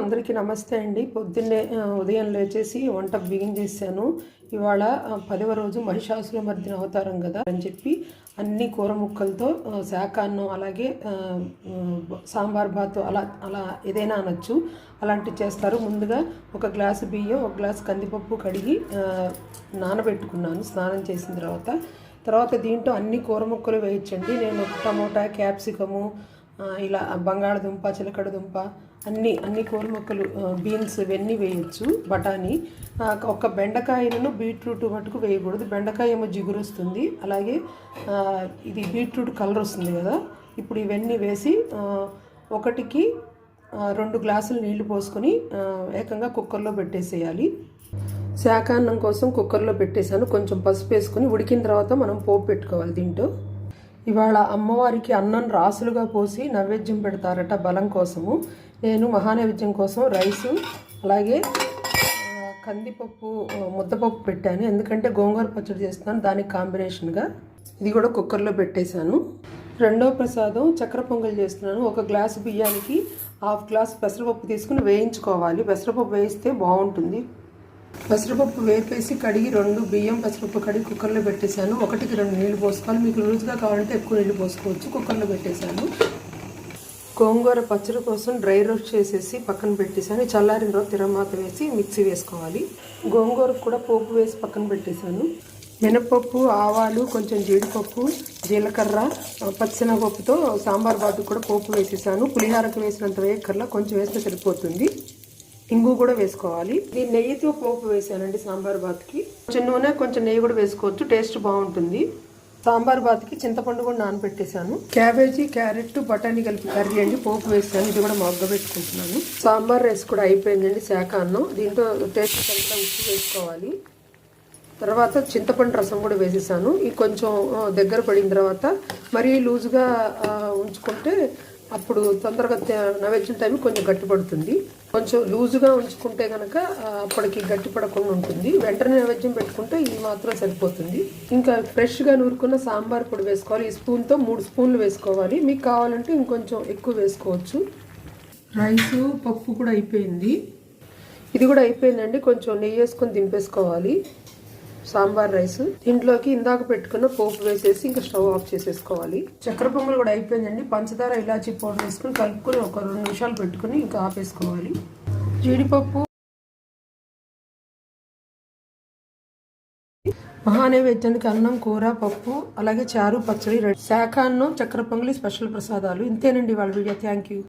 అందరికీ నమస్తే అండి. పొద్దున్నే ఉదయం లేచేసి వంట బిగిన్ చేశాను. ఇవాళ పదవ రోజు మహిషాసుల మర్దిన అవతారం కదా అని చెప్పి అన్ని కూర ముక్కలతో శాకాన్నం అలాగే సాంబార్ బాత్ అలా అలా ఏదైనా అనొచ్చు. అలాంటివి చేస్తారు. ముందుగా ఒక గ్లాసు బియ్యం ఒక గ్లాసు కందిపప్పు కడిగి నానబెట్టుకున్నాను స్నానం చేసిన తర్వాత. తర్వాత దీంట్లో అన్ని కూర ముక్కలు వేయించండి నేను టమోటా క్యాప్సికము ఇలా బంగాళదుంప చిలకడదుంప అన్ని అన్ని కూర మొక్కలు బీన్స్ ఇవన్నీ వేయచ్చు బఠానీ. ఒక బెండకాయలను బీట్రూట్ మటుకు వేయకూడదు. బెండకాయ ఏమో జిగురు వస్తుంది. అలాగే ఇది బీట్రూట్ కలర్ వస్తుంది కదా. ఇప్పుడు ఇవన్నీ వేసి ఒకటికి రెండు గ్లాసులు నీళ్ళు పోసుకొని ఏకంగా కుక్కర్లో పెట్టేసేయాలి. శాకాన్నం కోసం కుక్కర్లో పెట్టేశాను. కొంచెం పసుపు వేసుకొని ఉడికిన తర్వాత మనం పోపు పెట్టుకోవాలి దీంట్లో. ఇవాళ అమ్మవారికి అన్నం రాసులుగా పోసి నైవేద్యం పెడతారట బలం కోసము. నేను మహానైవేద్యం కోసం రైసు అలాగే కందిపప్పు ముద్దపప్పు పెట్టాను. ఎందుకంటే గోంగూర పచ్చడి చేస్తున్నాను దానికి కాంబినేషన్గా. ఇది కూడా కుక్కర్లో పెట్టేశాను. రెండో ప్రసాదం చక్కెర పొంగల్ చేస్తున్నాను. ఒక గ్లాసు బియ్యానికి హాఫ్ గ్లాస్ పెసరపప్పు తీసుకుని వేయించుకోవాలి. పెసరపప్పు వేయిస్తే బాగుంటుంది. పెసరపప్పు వేపేసి కడిగి రెండు బియ్యం పెసరపప్పు కడిగి కుక్కర్లో పెట్టేశాను. ఒకటికి రెండు నీళ్ళు పోసుకోవాలి. మీకు లూజ్గా కావాలంటే ఎక్కువ నీళ్ళు పోసుకోవచ్చు. కుక్కర్లో పెట్టేశాను. గోంగూర పచ్చడి కోసం డ్రై రోస్ట్ చేసేసి పక్కన పెట్టేశాను. చల్లారిన తర్వాత తిరమాత వేసి మిక్సీ వేసుకోవాలి. గోంగూరకు కూడా పోపు వేసి పక్కన పెట్టేశాను. మినపప్పు ఆవాలు కొంచెం జీడిపప్పు జీలకర్ర ఆ, పచ్చిశనగపప్పుతో సాంబార్ బాటు కూడా పోపు వేసేసాను. పులిహారకు వేసినంత వేయకర్లా కొంచెం వేస్తే సరిపోతుంది. ఇంగు కూడా వేసుకోవాలి. దీన్ని నెయ్యితో పోపు వేసానండి సాంబార్ బాత్కి. కొంచెం నూనె కొంచెం నెయ్యి కూడా వేసుకోవచ్చు టేస్ట్ బాగుంటుంది. సాంబార్ బాత్కి చింతపండు కూడా నానబెట్టేశాను. క్యాబేజీ క్యారెట్ బఠానీ కలిపి కర్రీ అండి. పోపు వేసాను ఇది కూడా మగ్గ పెట్టుకుంటున్నాను. సాంబార్ రైస్ కూడా అయిపోయిందండి శాఖ అన్నం. దీంట్లో టేస్ట్ అంతా ఉప్పు వేసుకోవాలి. తర్వాత చింతపండు రసం కూడా వేసేసాను. ఈ కొంచెం దగ్గర పడిన తర్వాత మరీ లూజుగా ఉంచుకుంటే అప్పుడు తొందరగా తే- నైవేద్యం టైం కొంచెం గట్టిపడుతుంది. కొంచెం లూజుగా ఉంచుకుంటే కనుక అప్పటికి గట్టిపడకుండా ఉంటుంది. వెంటనే నైవేద్యం పెట్టుకుంటే ఇది మాత్రం సరిపోతుంది. ఇంకా ఫ్రెష్గా నూరుకున్న సాంబార్ పొడి వేసుకోవాలి. ఈ స్పూన్తో మూడు స్పూన్లు వేసుకోవాలి. మీకు కావాలంటే ఇంకొంచెం ఎక్కువ వేసుకోవచ్చు. రైసు పప్పు కూడా అయిపోయింది. ఇది కూడా అయిపోయిందండి. కొంచెం నెయ్యి వేసుకొని దింపేసుకోవాలి. సాంబార్ రైస్. దీంట్లోకి ఇందాక పెట్టుకున్న పోపు వేసేసి ఇంకా స్టవ్ ఆఫ్ చేసేసుకోవాలి. చక్కెర పొంగల్ కూడా అయిపోయిందండి. పంచదార ఇలాచీ పౌడర్ వేసుకుని కలుపుకొని ఒక రెండు నిమిషాలు పెట్టుకుని ఇంకా ఆపేసుకోవాలి. జీడిపప్పు మహానైవేద్యానికి అన్నం కూర పప్పు అలాగే చారు పచ్చడి శాఖ అన్నం చక్కెర పొంగలి స్పెషల్ ప్రసాదాలు. ఇంతేనండి వాళ్ళ వీడియో. Thank you.